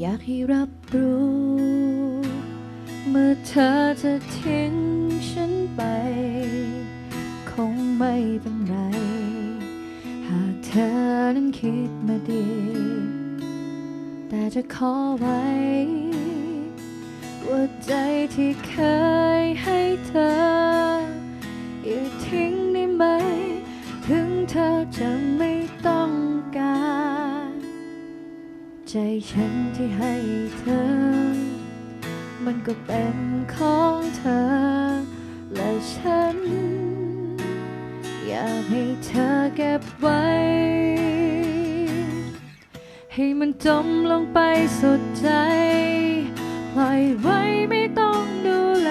อยากให้รับรู้ เมื่อเธอจะทิ้งฉันไป คงไม่เป็นไร หากเธอนั้นคิดมาดี แต่จะขอไว้ว่าใจที่เคยให้เธอ อย่าทิ้งได้ไหม ถึงเธอจะไม่ต้อง ใจฉันที่ให้เธอ มันก็เป็นของเธอ และฉัน อยากให้เธอเก็บไว้ ให้มันจมลงไปสุดใจ ปล่อยไว้ไม่ต้องดูแล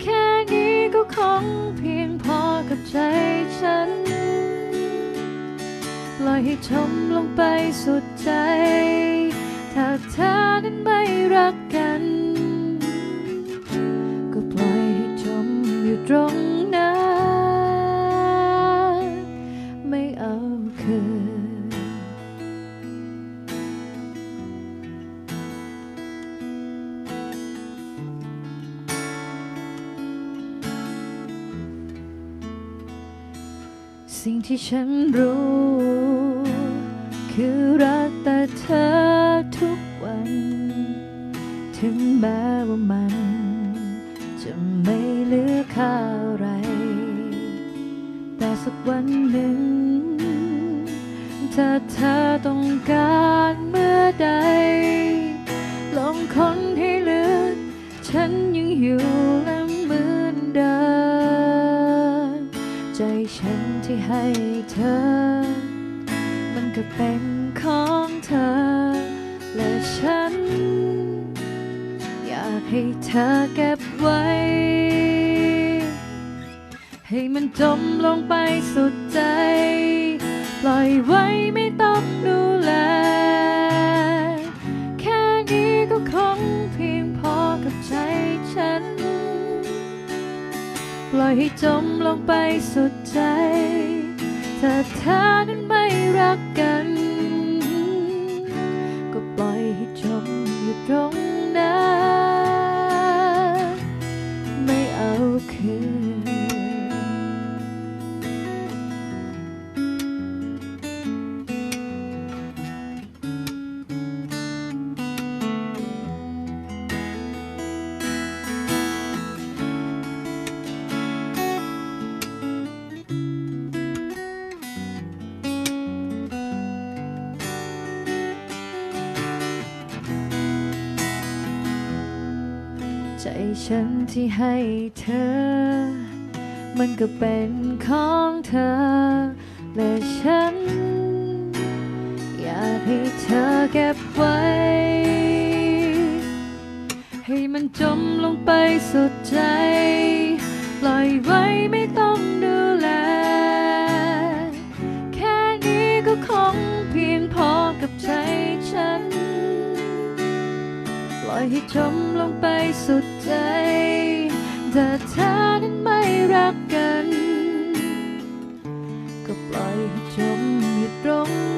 แค่นี้ก็คงเพียงพอกับใจ อยให้จมลงไปสุดใจ ถ้าเธอนั้นไม่รักกัน ก็ปล่อยให้จมอยู่ตรงนั้น ไม่เอาคืน สิ่งที่ฉันรู้ คือรักแต่เธอทุกวัน ถึงแม้ว่ามัน จะไม่เหลือค่าอะไร แต่สักวันหนึ่งถ้าเธอต้องการ ที่ให้เธอ มันก็เป็นของเธอ และฉัน อยากให้เธอเก็บไว้ ให้มันจมลงไปสุดใจ ปล่อยไว้ไม่ ล่อยให้จมลงไปสุดใจ ถ้าเธอนั้นไม่รักกัน ก็ปล่อยให้จมอยู่ตรง ใจฉันที่ให้เธอ มันก็เป็นของเธอ และฉัน อยากให้เธอเก็บไว้ ให้มันจมลงไปสุดใจ ปล่อยไว้ไม่ ล่อยให้จมลงไปสุดใจถ้าเธอนั้นไม่รักกัน ก็ปล่อยให้จมอยู่ตรง